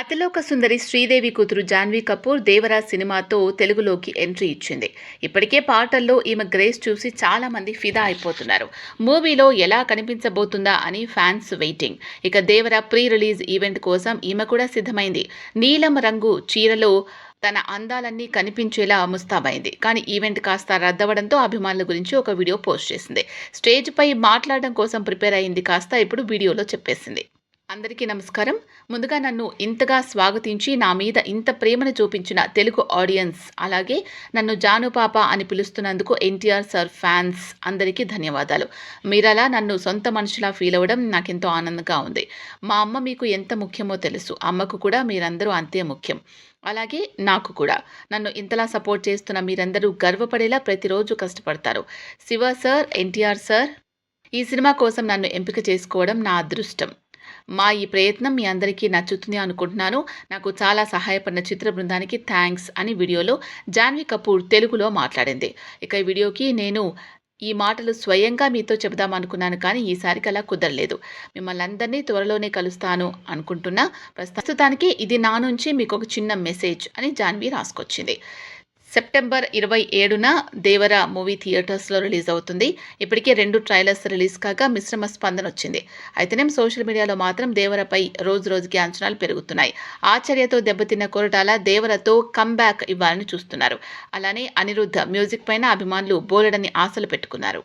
అతిలోక సుందరి శ్రీదేవి కూతురు జాన్వీ కపూర్ దేవరా సినిమాతో తెలుగులోకి ఎంట్రీ ఇచ్చింది. ఇప్పటికే పాటల్లో ఈమె గ్రేస్ చూసి చాలా మంది ఫిదా అయిపోతున్నారు. మూవీలో ఎలా కనిపించబోతుందా అని ఫ్యాన్స్ వెయిటింగ్. ఇక దేవరా ప్రీ రిలీజ్ ఈవెంట్ కోసం ఈమె కూడా సిద్ధమైంది. నీలం రంగు చీరలో తన అందాలన్నీ కనిపించేలా ముస్తాబైంది. కానీ ఈవెంట్ కాస్త రద్దవడంతో అభిమానుల గురించి ఒక వీడియో పోస్ట్ చేసింది. స్టేజ్పై మాట్లాడడం కోసం ప్రిపేర్ అయింది కాస్త ఇప్పుడు వీడియోలో చెప్పేసింది. అందరికీ నమస్కారం. ముందుగా నన్ను ఇంతగా స్వాగతించి నా మీద ఇంత ప్రేమను చూపించిన తెలుగు ఆడియన్స్ అలాగే నన్ను జాను పాప అని పిలుస్తున్నందుకు ఎన్టీఆర్ సార్ ఫ్యాన్స్ అందరికీ ధన్యవాదాలు. మీరలా నన్ను సొంత మనుషులా ఫీల్ అవ్వడం నాకెంతో ఆనందంగా ఉంది. మా అమ్మ మీకు ఎంత ముఖ్యమో తెలుసు. అమ్మకు కూడా మీరందరూ అంతే ముఖ్యం. అలాగే నాకు కూడా. నన్ను ఇంతలా సపోర్ట్ చేస్తున్న మీరందరూ గర్వపడేలా ప్రతిరోజు కష్టపడతారు. శివ సార్ ఎన్టీఆర్ సార్ ఈ సినిమా కోసం నన్ను ఎంపిక చేసుకోవడం నా అదృష్టం. మా ఈ ప్రయత్నం మీ అందరికీ నచ్చుతుంది అనుకుంటున్నాను. నాకు చాలా సహాయపడిన చిత్ర బృందానికి థ్యాంక్స్ అని వీడియోలో జాన్వీ కపూర్ తెలుగులో మాట్లాడింది. ఇక ఈ వీడియోకి నేను ఈ మాటలు స్వయంగా మీతో చెబుదాం అనుకున్నాను కానీ ఈసారికి అలా కుదరలేదు. మిమ్మల్ని అందరినీ త్వరలోనే కలుస్తాను అనుకుంటున్నా. ప్రస్తుతానికి ఇది నా నుంచి మీకు ఒక చిన్న మెసేజ్ అని జాన్వి రాసుకొచ్చింది. సెప్టెంబర్ ఇరవై ఏడున దేవర మూవీ థియేటర్స్లో రిలీజ్ అవుతుంది. ఇప్పటికే రెండు ట్రైలర్స్ రిలీజ్ కాగా మిశ్రమ స్పందన వచ్చింది. అయితేనేం సోషల్ మీడియాలో మాత్రం దేవరపై రోజు రోజుకి అంచనాలు పెరుగుతున్నాయి. ఆశ్చర్యతో దెబ్బతిన్న కొరటాల దేవరతో కమ్బ్యాక్ ఇవ్వాలని చూస్తున్నారు. అలానే అనిరుద్ధ మ్యూజిక్ పైన అభిమానులు బోలెడని ఆశలు పెట్టుకున్నారు.